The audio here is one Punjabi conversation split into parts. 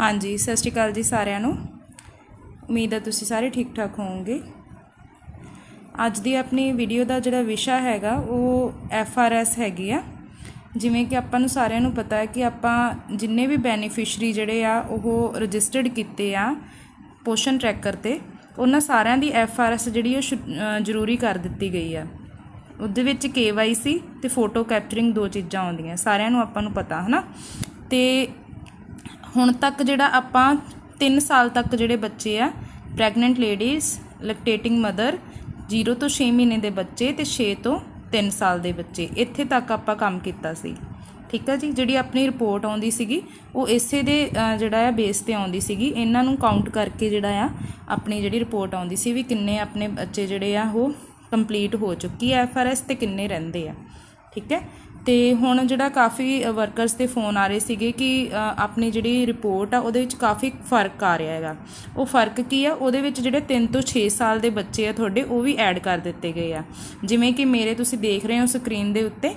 ਹਾਂਜੀ, ਸਤਿ ਸ਼੍ਰੀ ਅਕਾਲ ਜੀ ਸਾਰਿਆਂ ਨੂੰ। ਉਮੀਦ ਹੈ ਤੁਸੀਂ ਸਾਰੇ ਠੀਕ ਠਾਕ ਹੋਵੋਗੇ। ਅੱਜ ਦੀ ਆਪਣੀ ਵੀਡੀਓ ਦਾ ਜਿਹੜਾ ਵਿਸ਼ਾ ਹੈਗਾ, ਉਹ ਐਫ ਆਰ ਐਸ ਹੈਗੀ ਆ। ਜਿਵੇਂ ਕਿ ਆਪਾਂ ਨੂੰ ਸਾਰਿਆਂ ਨੂੰ ਪਤਾ ਹੈ ਕਿ ਆਪਾਂ ਜਿੰਨੇ ਵੀ ਬੈਨੀਫਿਸ਼ਰੀ ਜਿਹੜੇ ਆ, ਉਹ ਰਜਿਸਟਰਡ ਕੀਤੇ ਆ ਪੋਸ਼ਨ ਟਰੈਕਰ ਤੇ, ਉਹਨਾਂ ਸਾਰਿਆਂ ਦੀ ਐਫ ਆਰ ਐਸ ਜਿਹੜੀ ਉਹ ਸ਼ੁ- ਜ਼ਰੂਰੀ ਕਰ ਦਿੱਤੀ ਗਈ ਆ। ਉਹਦੇ ਵਿੱਚ KYC ਤੇ ਫੋਟੋ ਕੈਪਚਰਿੰਗ ਦੋ ਚੀਜ਼ਾਂ ਆਉਂਦੀਆਂ, ਸਾਰਿਆਂ ਨੂੰ ਆਪਾਂ ਨੂੰ ਪਤਾ, ਹਨਾ? ਤੇ ਹੁਣ ਤੱਕ ਜਿਹੜਾ ਆਪਾਂ 3 ਸਾਲ ਤੱਕ ਜਿਹੜੇ ਬੱਚੇ ਆ ਪ੍ਰੈਗਨੈਂਟ ਲੇਡੀਜ਼ ਲੈਕਟੇਟਿੰਗ ਮਦਰ 0 ਤੋਂ 6 ਮਹੀਨੇ ਦੇ ਬੱਚੇ ਤੇ 6 ਤੋਂ 3 ਸਾਲ ਦੇ ਬੱਚੇ, ਇੱਥੇ ਤੱਕ ਆਪਾਂ ਕੰਮ ਕੀਤਾ ਸੀ। ਠੀਕ ਹੈ ਜੀ? ਜਿਹੜੀ ਆਪਣੀ ਰਿਪੋਰਟ ਆਉਂਦੀ ਸੀਗੀ, ਉਹ ਇਸੇ ਦੇ ਜਿਹੜਾ ਆ ਬੇਸ ਤੇ ਆਉਂਦੀ ਸੀਗੀ। ਇਹਨਾਂ ਨੂੰ ਕਾਊਂਟ ਕਰਕੇ ਜਿਹੜਾ ਆ, ਆਪਣੀ ਜਿਹੜੀ ਰਿਪੋਰਟ ਆਉਂਦੀ ਸੀ ਵੀ ਕਿੰਨੇ ਆਪਣੇ ਬੱਚੇ ਜਿਹੜੇ ਆ, ਉਹ ਕੰਪਲੀਟ ਹੋ ਚੁੱਕੀ ਹੈ ਐਫਆਰਐਸ ਤੇ ਕਿੰਨੇ ਰਹਿੰਦੇ ਆ। ਠੀਕ ਹੈ? ਅਤੇ ਹੁਣ ਜਿਹੜਾ ਕਾਫੀ ਵਰਕਰਸ ਦੇ ਫੋਨ ਆ ਰਹੇ ਸੀਗੇ ਕਿ ਆਪਣੀ ਜਿਹੜੀ ਰਿਪੋਰਟ ਆ, ਉਹਦੇ ਵਿੱਚ ਕਾਫੀ ਫ਼ਰਕ ਆ ਰਿਹਾ ਹੈਗਾ। ਉਹ ਫ਼ਰਕ ਕੀ ਆ? ਉਹਦੇ ਵਿੱਚ ਜਿਹੜੇ 3 ਤੋਂ 6 ਸਾਲ ਦੇ ਬੱਚੇ ਆ ਤੁਹਾਡੇ, ਉਹ ਵੀ ਐਡ ਕਰ ਦਿੱਤੇ ਗਏ ਆ। ਜਿਵੇਂ ਕਿ ਮੇਰੇ ਤੁਸੀਂ ਦੇਖ ਰਹੇ ਹੋ ਸਕਰੀਨ ਦੇ ਉੱਤੇ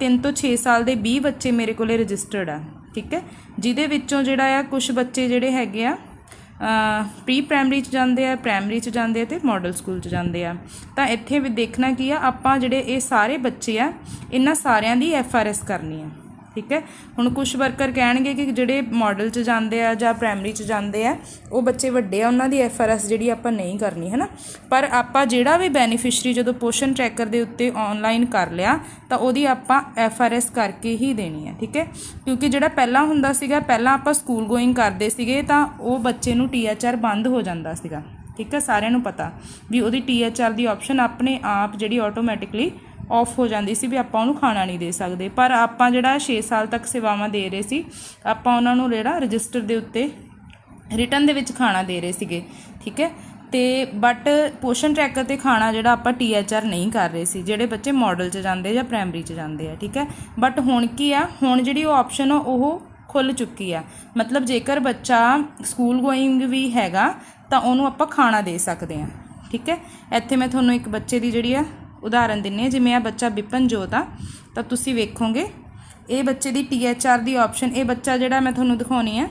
3 ਤੋਂ 6 ਸਾਲ ਦੇ 20 ਬੱਚੇ ਮੇਰੇ ਕੋਲੇ ਰਜਿਸਟਰਡ ਆ, ਠੀਕ ਹੈ? ਜਿਹਦੇ ਵਿੱਚੋਂ ਜਿਹੜਾ ਆ ਕੁਝ ਬੱਚੇ ਜਿਹੜੇ ਹੈਗੇ ਆ ਪ੍ਰੀ ਪ੍ਰਾਇਮਰੀ ਚ ਜਾਂਦੇ ਆ, ਪ੍ਰਾਇਮਰੀ ਚ ਜਾਂਦੇ ਆ ਤੇ ਮਾਡਲ ਸਕੂਲ ਚ ਜਾਂਦੇ ਆ। ਤਾਂ ਇੱਥੇ ਵੀ ਦੇਖਣਾ ਕੀ ਆ, ਆਪਾਂ ਜਿਹੜੇ ਇਹ ਸਾਰੇ ਬੱਚੇ ਆ, ਇਹਨਾਂ ਸਾਰਿਆਂ ਦੀ ਐਫ ਆਰ ਐਸ ਕਰਨੀ ਆ। ਠੀਕ ਹੈ? ਹੁਣ ਕੁਝ ਵਰਕਰ ਕਹਿਣਗੇ ਕਿ ਜਿਹੜੇ ਮਾਡਲ ਚ ਜਾਂਦੇ ਆ ਜਾਂ ਪ੍ਰਾਇਮਰੀ ਚ ਜਾਂਦੇ ਆ, ਉਹ ਬੱਚੇ ਵੱਡੇ ਆ, ਉਹਨਾਂ ਦੀ ਐਫ ਆਰ ਐਸ ਜਿਹੜੀ ਆਪਾਂ ਨਹੀਂ ਕਰਨੀ ਹੈ ਨਾ ਪਰ ਆਪਾਂ ਜਿਹੜਾ ਵੀ ਬੈਨੀਫਿਸ਼ਰੀ ਜਦੋਂ ਪੋਸ਼ਨ ਟਰੈਕਰ ਦੇ ਉੱਤੇ ਆਨਲਾਈਨ ਕਰ ਲਿਆ, ਤਾਂ ਉਹਦੀ ਆਪਾਂ ਐਫ ਆਰ ਐਸ ਕਰਕੇ ਹੀ ਦੇਣੀ ਹੈ ਠੀਕ ਹੈ? ਕਿਉਂਕਿ ਜਿਹੜਾ ਪਹਿਲਾਂ ਹੁੰਦਾ ਸੀਗਾ, ਪਹਿਲਾਂ ਆਪਾਂ ਸਕੂਲ ਗੋਇੰਗ ਕਰਦੇ ਸੀਗੇ, ਤਾਂ ਉਹ ਬੱਚੇ ਨੂੰ ਟੀ ਐਚ ਆਰ ਬੰਦ ਹੋ ਜਾਂਦਾ ਸੀਗਾ, ਠੀਕ ਹੈ? ਸਾਰਿਆਂ ਨੂੰ ਪਤਾ ਵੀ ਉਹਦੀ ਟੀ ਐਚ ਆਰ ਦੀ ਆਪਸ਼ਨ ਆਪਣੇ ਆਪ ਜਿਹੜੀ ਆਟੋਮੈਟਿਕਲੀ ਆਫ ਹੋ ਜਾਂਦੀ ਸੀ ਵੀ ਆਪਾਂ ਉਹਨੂੰ ਖਾਣਾ ਨਹੀਂ ਦੇ ਸਕਦੇ। ਪਰ ਆਪਾਂ ਜਿਹੜਾ 6 ਸਾਲ ਤੱਕ ਸੇਵਾਵਾਂ ਦੇ ਰਹੇ ਸੀ, ਆਪਾਂ ਉਹਨਾਂ ਨੂੰ ਜਿਹੜਾ ਰਜਿਸਟਰ ਦੇ ਉੱਤੇ ਰਿਟਰਨ ਦੇ ਵਿੱਚ ਖਾਣਾ ਦੇ ਰਹੇ ਸੀਗੇ, ਠੀਕ ਹੈ? ਤੇ ਬਟ ਪੋਸ਼ਨ ਟਰੈਕਰ ਤੇ ਖਾਣਾ ਜਿਹੜਾ ਆਪਾਂ ਟੀਐਚਆਰ ਨਹੀਂ ਕਰ ਰਹੇ ਸੀ, ਜਿਹੜੇ ਬੱਚੇ ਮਾਡਲ 'ਚ ਜਾਂਦੇ ਜਾਂ ਪ੍ਰਾਇਮਰੀ 'ਚ ਜਾਂਦੇ ਆ, ਠੀਕ ਹੈ? ਬਟ ਹੁਣ ਕੀ ਆ, ਹੁਣ ਜਿਹੜੀ ਉਹ ਆਪਸ਼ਨ ਆ, ਉਹ ਖੁੱਲ ਚੁੱਕੀ ਆ। ਮਤਲਬ ਜੇਕਰ ਬੱਚਾ ਸਕੂਲ ਗੋਇੰਗ ਵੀ ਹੈਗਾ, ਤਾਂ ਉਹਨੂੰ ਆਪਾਂ ਖਾਣਾ ਦੇ ਸਕਦੇ ਆ, ਠੀਕ ਹੈ? ਇੱਥੇ ਮੈਂ ਤੁਹਾਨੂੰ ਇੱਕ ਬੱਚੇ ਦੀ ਜਿਹੜੀ ਆ ਉਦਾਹਰਨ ਦਿੰਨੀ ਆ, ਜਿਵੇਂ ਆ ਬੱਚਾ ਵਿਪਨਜੋਤ ਆ, ਤਾਂ ਤੁਸੀਂ ਵੇਖੋਗੇ, ਇਹ ਬੱਚੇ ਦੀ ਟੀਐਚਆਰ ਦੀ ਆਪਸ਼ਨ ਇਹ ਬੱਚਾ ਜਿਹੜਾ ਮੈਂ ਤੁਹਾਨੂੰ ਦਿਖਾਉਣੀ ਆ,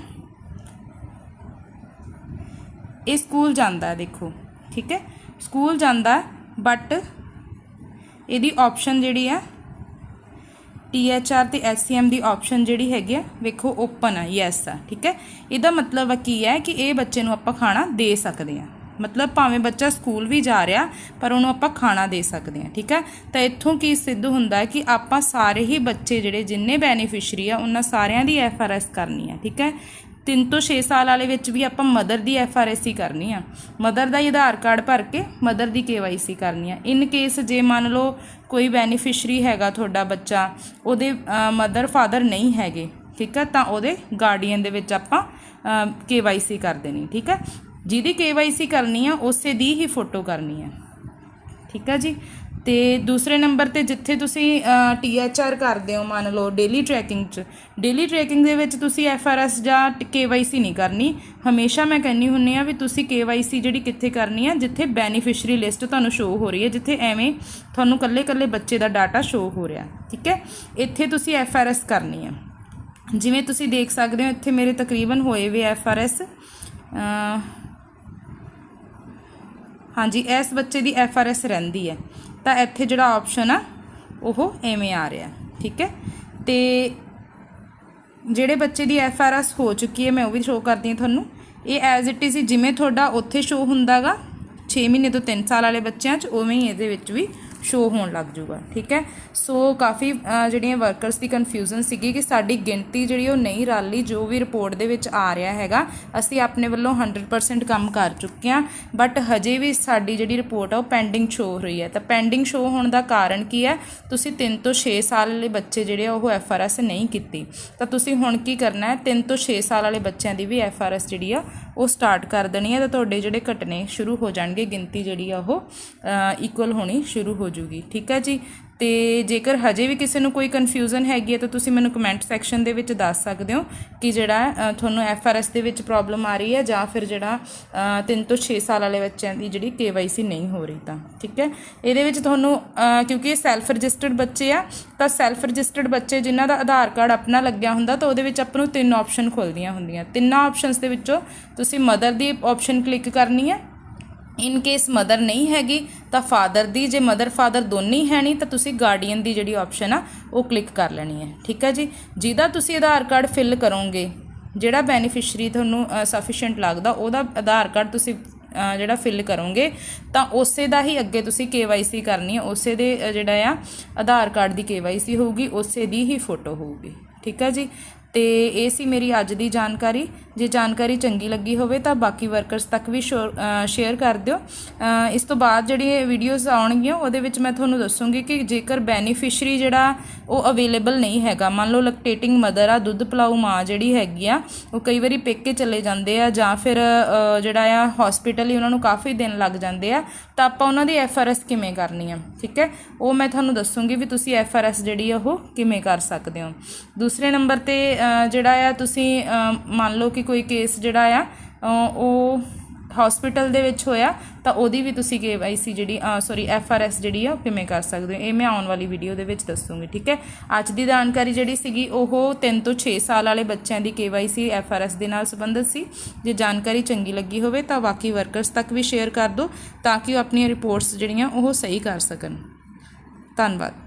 ਇਹ ਸਕੂਲ ਜਾਂਦਾ ਹੈ, ਦੇਖੋ, ਠੀਕ ਹੈ, ਸਕੂਲ ਜਾਂਦਾ ਬਟ ਇਹਦੀ ਆਪਸ਼ਨ ਜਿਹੜੀ ਆ THR ਤੇ SCM ਦੀ ਆਪਸ਼ਨ ਜਿਹੜੀ ਹੈਗੀ ਆ, ਵੇਖੋ ਓਪਨ ਆ ਯੈਸ ਆ, ਠੀਕ ਹੈ, ਇਹਦਾ ਮਤਲਬ ਆ ਕੀ ਹੈ ਕਿ ਇਹ ਬੱਚੇ ਨੂੰ ਆਪਾਂ ਖਾਣਾ ਦੇ ਸਕਦੇ ਆ। ਮਤਲਬ ਭਾਵੇਂ ਬੱਚਾ ਸਕੂਲ ਵੀ ਜਾ ਰਿਹਾ, ਪਰ ਉਹਨੂੰ ਆਪਾਂ ਖਾਣਾ ਦੇ ਸਕਦੇ ਹਾਂ, ਠੀਕ ਹੈ? ਤਾਂ ਇੱਥੋਂ ਕੀ ਸਿੱਧ ਹੁੰਦਾ ਕਿ ਆਪਾਂ ਸਾਰੇ ਹੀ ਬੱਚੇ ਜਿਹੜੇ ਜਿੰਨੇ ਬੈਨੀਫਿਸ਼ਰੀ ਆ, ਉਹਨਾਂ ਸਾਰਿਆਂ ਦੀ ਐਫਆਰਐਸ ਕਰਨੀ ਆ ਠੀਕ ਹੈ? 3 ਤੋਂ 6 ਸਾਲ ਵਾਲੇ ਵਿੱਚ ਵੀ ਆਪਾਂ ਮਦਰ ਦੀ ਐਫਆਰਐਸ ਹੀ ਕਰਨੀ ਆ। ਮਦਰ ਦਾ ਹੀ ਆਧਾਰ ਕਾਰਡ ਭਰ ਕੇ ਮਦਰ ਦੀ ਕੇਵਾਈਸੀ ਕਰਨੀ ਆ। ਇਨ ਕੇਸ ਜੇ ਮੰਨ ਲਓ ਕੋਈ ਬੈਨੀਫਿਸ਼ਰੀ ਹੈਗਾ ਤੁਹਾਡਾ ਬੱਚਾ, ਉਹਦੇ ਮਦਰ ਫਾਦਰ ਨਹੀਂ ਹੈਗੇ, ਠੀਕ ਹੈ? ਤਾਂ ਉਹਦੇ ਗਾਰਡੀਅਨ ਦੇ ਵਿੱਚ ਆਪਾਂ ਕੇਵਾਈਸੀ ਕਰ ਦੇਣੀ, ਠੀਕ ਹੈ? ਜਿਹਦੀ ਕੇਵਾਈਸੀ ਕਰਨੀ ਆ, ਉਸੇ ਦੀ ਹੀ ਫੋਟੋ ਕਰਨੀ ਆ। ਠੀਕ ਆ ਜੀ? ਤੇ ਦੂਸਰੇ ਨੰਬਰ ਤੇ ਜਿੱਥੇ ਤੁਸੀਂ ਟੀਐਚਆਰ ਕਰਦੇ ਹੋ, ਮੰਨ ਲਓ ਡੇਲੀ ਟਰੈਕਿੰਗ 'ਚ ਡੇਲੀ ਟਰੈਕਿੰਗ ਦੇ ਵਿੱਚ ਤੁਸੀਂ ਐਫਆਰਐਸ ਜਾਂ ਕੇਵਾਈਸੀ ਨਹੀਂ ਕਰਨੀ। ਹਮੇਸ਼ਾ ਮੈਂ ਕਹਿੰਨੀ ਹੁੰਨੀ ਆ ਵੀ ਤੁਸੀਂ ਕੇਵਾਈਸੀ ਜਿਹੜੀ ਕਿੱਥੇ ਕਰਨੀ ਆ, ਜਿੱਥੇ ਬੈਨੀਫੀਸ਼ਰੀ ਲਿਸਟ ਤੁਹਾਨੂੰ ਸ਼ੋ ਹੋ ਰਹੀ ਹੈ ਜਿੱਥੇ ਐਵੇਂ ਤੁਹਾਨੂੰ ਕੱਲੇ-ਕੱਲੇ ਬੱਚੇ ਦਾ ਡਾਟਾ ਸ਼ੋ ਹੋ ਰਿਹਾ। ਠੀਕ ਹੈ? ਇੱਥੇ ਤੁਸੀਂ ਐਫਆਰਐਸ ਕਰਨੀ ਆ। ਜਿਵੇਂ ਤੁਸੀਂ ਦੇਖ ਸਕਦੇ ਹੋ, ਇੱਥੇ ਮੇਰੇ ਤਕਰੀਬਨ ਹੋਏ ਵੇ ਐਫਆਰਐਸ ਹਾਂਜੀ, ਇਸ ਬੱਚੇ ਦੀ ਐਫ ਆਰ ਐਸ ਰਹਿੰਦੀ ਹੈ। ਤਾਂ ਇੱਥੇ ਜਿਹੜਾ ਆਪਸ਼ਨ ਆ, ਉਹ ਐਵੇਂ ਆ ਰਿਹਾ, ਠੀਕ ਹੈ? ਤੇ ਜਿਹੜੇ ਬੱਚੇ ਦੀ ਐਫ ਆਰ ਐਸ ਹੋ ਚੁੱਕੀ ਹੈ, ਮੈਂ ਉਹ ਵੀ ਸ਼ੋਅ ਕਰਦੀ ਹਾਂ ਤੁਹਾਨੂੰ। ਇਹ ਐਜ਼ ਇਟ ਇਜ਼ ਜਿਵੇਂ ਤੁਹਾਡਾ ਉੱਥੇ ਸ਼ੋਅ ਹੁੰਦਾਗਾ 6 ਮਹੀਨੇ ਤੋਂ 3 ਸਾਲ ਵਾਲੇ ਬੱਚਿਆਂ 'ਚ, ਉਵੇਂ ਹੀ ਇਹਦੇ ਵਿੱਚ ਵੀ ਸ਼ੋਅ ਹੋਣ ਲੱਗ ਜੂਗਾ, ਠੀਕ ਹੈ? ਸੋ ਕਾਫੀ ਜਿਹੜੀਆਂ ਵਰਕਰਸ ਦੀ ਕਨਫਿਊਜ਼ਨ ਸੀਗੀ ਕਿ ਸਾਡੀ ਗਿਣਤੀ ਜਿਹੜੀ ਉਹ ਨਹੀਂ ਰਲੀ, ਜੋ ਵੀ ਰਿਪੋਰਟ ਦੇ ਵਿੱਚ ਆ ਰਿਹਾ ਹੈਗਾ, ਅਸੀਂ ਆਪਣੇ ਵੱਲੋਂ 100% ਕੰਮ ਕਰ ਚੁੱਕੇ ਹਾਂ ਬਟ ਹਜੇ ਵੀ ਸਾਡੀ ਜਿਹੜੀ ਰਿਪੋਰਟ ਆ ਉਹ ਪੈਂਡਿੰਗ ਸ਼ੋ ਹੋ ਰਹੀ ਹੈ। ਤਾਂ ਪੈਂਡਿੰਗ ਸ਼ੋ ਹੋਣ ਦਾ ਕਾਰਨ ਕੀ ਹੈ? ਤੁਸੀਂ 3 ਤੋਂ 6 ਸਾਲ ਵਾਲੇ ਬੱਚੇ ਜਿਹੜੇ ਆ, ਉਹ ਐਫਆਰਐਸ ਨਹੀਂ ਕੀਤੀ। ਤਾਂ ਤੁਸੀਂ ਹੁਣ ਕੀ ਕਰਨਾ ਹੈ? 3 ਤੋਂ 6 ਸਾਲ ਵਾਲੇ ਬੱਚਿਆਂ ਦੀ ਵੀ ਐਫਆਰਐਸ ਜਿਹੜੀ ਆ, ਉਹ ਸਟਾਰਟ ਕਰ ਦੇਣੀ ਹੈ, ਤਾਂ ਤੁਹਾਡੇ ਜਿਹੜੇ ਘਟਨੇ ਸ਼ੁਰੂ ਹੋ ਜਾਣਗੇ, ਗਿਣਤੀ ਜਿਹੜੀ ਆ ਉਹ ਇਕੁਅਲ ਹੋਣੀ ਸ਼ੁਰੂ ਹੋ ਜੂਗੀ ਠੀਕ ਹੈ ਜੀ? ਤੇ ਜੇਕਰ ਹਜੇ ਵੀ ਕਿਸੇ ਨੂੰ ਕੋਈ ਕਨਫਿਊਜ਼ਨ ਹੈਗੀ ਹੈ ਤਾਂ ਤੁਸੀਂ ਮੈਨੂੰ ਕਮੈਂਟ ਸੈਕਸ਼ਨ ਦੇ ਵਿੱਚ ਦੱਸ ਸਕਦੇ ਹੋ ਕਿ ਜਿਹੜਾ ਤੁਹਾਨੂੰ ਅ, ਆਰ ਐਫਆਰਐਸ ਦੇ ਵਿੱਚ ਪ੍ਰੋਬਲਮ ਆ ਰਹੀ ਹੈ ਜਾਂ ਫਿਰ ਜਿਹੜਾ 3 ਤੋਂ 6 ਸਾਲ ਵਾਲੇ ਬੱਚਿਆਂ ਦੀ ਜਿਹੜੀ ਕੇਵਾਈਸੀ ਨਹੀਂ ਹੋ ਰਹੀ ਤਾਂ। ਠੀਕ ਹੈ? ਇਹਦੇ ਵਿੱਚ ਤੁਹਾਨੂੰ ਕਿਉਂਕਿ ਇਹ ਸੈਲਫ ਰਜਿਸਟਰਡ ਬੱਚੇ ਆ ਤਾਂ ਸੈਲਫ ਰਜਿਸਟਰਡ ਬੱਚੇ ਜਿਨ੍ਹਾਂ ਦਾ ਆਧਾਰ ਕਾਰਡ ਆਪਣਾ ਲੱਗਿਆ ਹੁੰਦਾ ਤਾਂ ਉਹਦੇ ਵਿੱਚ ਆਪਾਂ ਨੂੰ ਤਿੰਨ ਆਪਸ਼ਨ ਖੁੱਲਦੀਆਂ ਹੁੰਦੀਆਂ। ਤਿੰਨਾਂ ਆਪਸ਼ਨਸ ਦੇ ਵਿੱਚੋਂ ਤੁਸੀਂ ਮਦਰ ਦੀ ਆਪਸ਼ਨ ਕਲਿੱਕ ਕਰਨੀ ਹੈ ਇਨ ਕੇਸ ਮਦਰ ਨਹੀਂ ਹੈਗੀ, ਤਾਂ ਫਾਦਰ ਦੀ, ਜੇ ਮਦਰ ਫਾਦਰ ਦੋਨੇ ਹੀ ਹੈ ਨਹੀਂ ਤਾਂ ਤੁਸੀਂ ਗਾਰਡੀਅਨ ਦੀ ਜਿਹੜੀ ਆਪਸ਼ਨ ਆ, ਉਹ ਕਲਿੱਕ ਕਰ ਲੈਣੀ ਹੈ। ਠੀਕ ਹੈ ਜੀ? ਜਿਹਦਾ ਤੁਸੀਂ ਆਧਾਰ ਕਾਰਡ ਫਿਲ ਕਰੋਗੇ, ਜਿਹੜਾ ਬੈਨੀਫੀਸ਼ੀਅਰੀ ਤੁਹਾਨੂੰ ਸਫੀਸ਼ੀਐਂਟ ਲੱਗਦਾ, ਉਹਦਾ ਆਧਾਰ ਕਾਰਡ ਤੁਸੀਂ ਜਿਹੜਾ ਫਿਲ ਕਰੋਗੇ, ਤਾਂ ਉਸੇ ਦਾ ਹੀ ਅੱਗੇ ਤੁਸੀਂ KYC ਕਰਨੀ ਹੈ, ਉਸੇ ਦੇ ਜਿਹੜਾ ਆ, ਆਧਾਰ ਕਾਰਡ ਦੀ KYC ਹੋਊਗੀ, ਉਸੇ ਦੀ ਹੀ ਫੋਟੋ ਹੋਊਗੀ। ਠੀਕ ਹੈ ਜੀ? ਤੇ ਇਹ ਸੀ ਮੇਰੀ ਅੱਜ ਦੀ ਜਾਣਕਾਰੀ। ਜੇ ਜਾਣਕਾਰੀ ਚੰਗੀ ਲੱਗੀ ਹੋਵੇ ਤਾਂ ਬਾਕੀ ਵਰਕਰਸ ਤੱਕ ਵੀ ਸ਼ੇਅਰ ਕਰ ਦਿਓ। ਇਸ ਤੋਂ ਬਾਅਦ ਜਿਹੜੀ ਵੀਡੀਓਜ਼ ਆਉਣਗੀਆਂ, ਉਹਦੇ ਵਿੱਚ ਮੈਂ ਤੁਹਾਨੂੰ ਦੱਸੂਗੀ ਕਿ ਜੇਕਰ ਬੈਨੀਫਿਸ਼ਰੀ ਜਿਹੜਾ ਉਹ ਅਵੇਲੇਬਲ ਨਹੀਂ ਹੈਗਾ, ਮੰਨ ਲਓ ਲੈਕਟੇਟਿੰਗ ਮਦਰ ਆ, ਦੁੱਧ ਪਿਲਾਊ ਮਾਂ ਜਿਹੜੀ ਹੈਗੀ ਆ, ਉਹ ਕਈ ਵਾਰੀ ਪੇਕੇ ਚਲੇ ਜਾਂਦੇ ਆ ਜਾਂ ਫਿਰ ਜਿਹੜਾ ਆ ਹਸਪੀਟਲ ਹੀ ਉਹਨਾਂ ਨੂੰ ਕਾਫੀ ਦਿਨ ਲੱਗ ਜਾਂਦੇ ਆ, ਤਾਂ ਆਪਾਂ ਉਹਨਾਂ ਦੀ ਐਫਆਰਐਸ ਕਿਵੇਂ ਕਰਨੀ ਆ, ਠੀਕ ਹੈ? ਉਹ ਮੈਂ ਤੁਹਾਨੂੰ ਦੱਸੂਗੀ ਵੀ ਤੁਸੀਂ ਐਫਆਰਐਸ ਜਿਹੜੀ ਆ ਉਹ ਕਿਵੇਂ ਕਰ ਸਕਦੇ ਹੋ। ਦੂਸਰੇ ਨੰਬਰ ਤੇ ਜਿਹੜਾ ਆ, ਤੁਸੀਂ ਮੰਨ ਲਓ ਕਿ ਕੋਈ ਕੇਸ ਜਿਹੜਾ ਆ ਉਹ ਹਸਪੀਟਲ ਦੇ ਵਿੱਚ ਹੋਇਆ, ਤਾਂ ਉਹਦੀ ਵੀ ਤੁਸੀਂ KYC ਜਿਹੜੀ ਸੌਰੀ ਐਫਆਰਐਸ ਜਿਹੜੀ ਆ, ਉਹ ਕਿਵੇਂ ਕਰ ਸਕਦੇ ਹੋ? ਇਹ ਮੈਂ ਆਉਣ ਵਾਲੀ ਵੀਡੀਓ ਦੇ ਵਿੱਚ ਦੱਸੂਗੀ, ਠੀਕ ਹੈ? ਅੱਜ ਦੀ ਜਾਣਕਾਰੀ ਜਿਹੜੀ ਸੀਗੀ, ਉਹ 3 ਤੋਂ 6 ਸਾਲ ਵਾਲੇ ਬੱਚਿਆਂ ਦੀ KYC ਐਫਆਰਐਸ ਦੇ ਨਾਲ ਸੰਬੰਧਿਤ ਸੀ। ਜੇ ਜਾਣਕਾਰੀ ਚੰਗੀ ਲੱਗੀ ਹੋਵੇ, ਤਾਂ ਬਾਕੀ ਵਰਕਰਸ ਤੱਕ ਵੀ ਸ਼ੇਅਰ ਕਰ ਦਿਓ, ਤਾਂ ਕਿ ਉਹ ਆਪਣੀਆਂ ਰਿਪੋਰਟਸ ਜਿਹੜੀਆਂ, ਉਹ ਸਹੀ ਕਰ ਸਕਣ। ਧੰਨਵਾਦ।